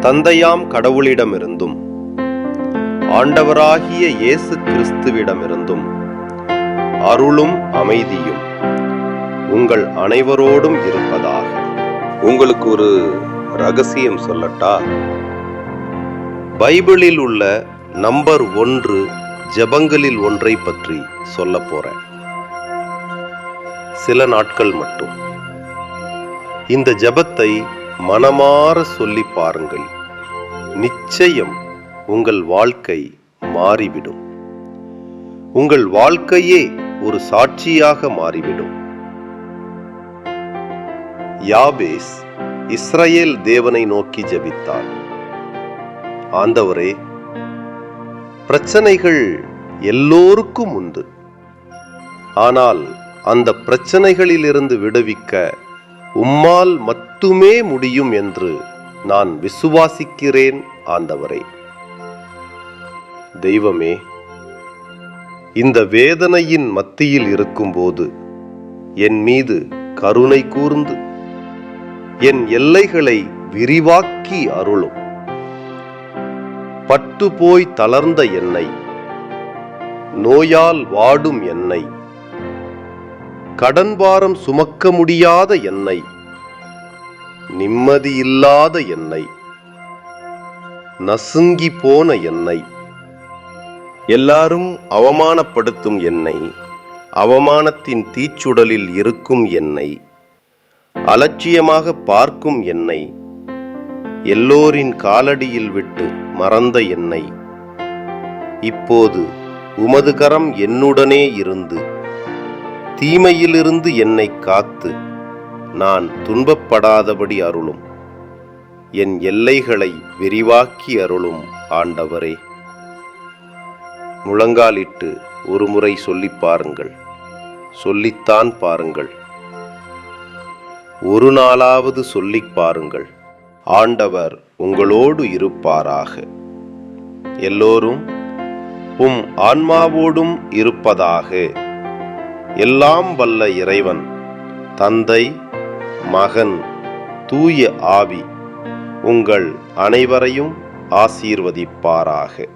தந்தையாம் கடவுளிடமிருந்தும் ஆண்டவராகிய இயேசு கிறிஸ்துவிடமிருந்தும் அருளும் அமைதியும் உங்கள் அனைவரோடும் இருப்பதாக. உங்களுக்கு ஒரு ரகசியம் சொல்லட்டா? பைபிளில் உள்ள நம்பர் ஒன்று ஜெபங்களில் ஒன்றை பற்றி சொல்ல போறேன். சில நாட்கள் மட்டும். இந்த ஜெபத்தை மனமாற சொல்லி பாருங்கள். நிச்சயம் உங்கள் வாழ்க்கை மாறிவிடும். உங்கள் வாழ்க்கையே ஒரு சாட்சியாக மாறிவிடும். யாபேஸ் இஸ்ரேல் தேவனை நோக்கி ஜெபித்தார் ஆண்டவரே பிரச்சனைகள் எல்லோருக்கும் உண்டு. ஆனால் அந்த பிரச்சனைகளிலிருந்து விடுவிக்க உம்மால் மட்டுமே முடியும் என்று நான் விசுவாசிக்கிறேன் ஆண்டவரே. தெய்வமே இந்த வேதனையின் மத்தியில் இருக்கும்போது என் மீது கருணை கூர்ந்து என் எல்லைகளை விரிவாக்கி அருளும். பட்டு போய் தளர்ந்த என்னை நோயால் வாடும் என்னை கடன் பாரம் சுமக்க முடியாத என்னை. நிம்மதியில்லாத என்னை. நசுங்கி போன என்னை. எல்லாரும் அவமானப்படுத்தும் என்னை. அவமானத்தின் தீச்சுடலில் இருக்கும் என்னை. அலட்சியமாக பார்க்கும் என்னை. எல்லோரின் காலடியில் விட்டு மறந்த என்னை. இப்போது உமது கரம் என்னுடனே இருந்து தீமையிலிருந்து என்னை காத்து நான் துன்பப்படாதபடி அருளும். என் எல்லைகளை விரிவாக்கி அருளும் ஆண்டவரே. முழங்காலிட்டு ஒருமுறை சொல்லி சொல்லிப் பாருங்கள். சொல்லித்தான் பாருங்கள். ஒரு நாளாவது சொல்லிப் பாருங்கள். ஆண்டவர் உங்களோடு இருப்பாராக. எல்லோரும் உம் ஆன்மாவோடும் இருப்பதாக. எல்லாம் வல்ல இறைவன் தந்தை மகன் தூய ஆவி உங்கள் அனைவரையும் ஆசீர்வதிப்பாராக.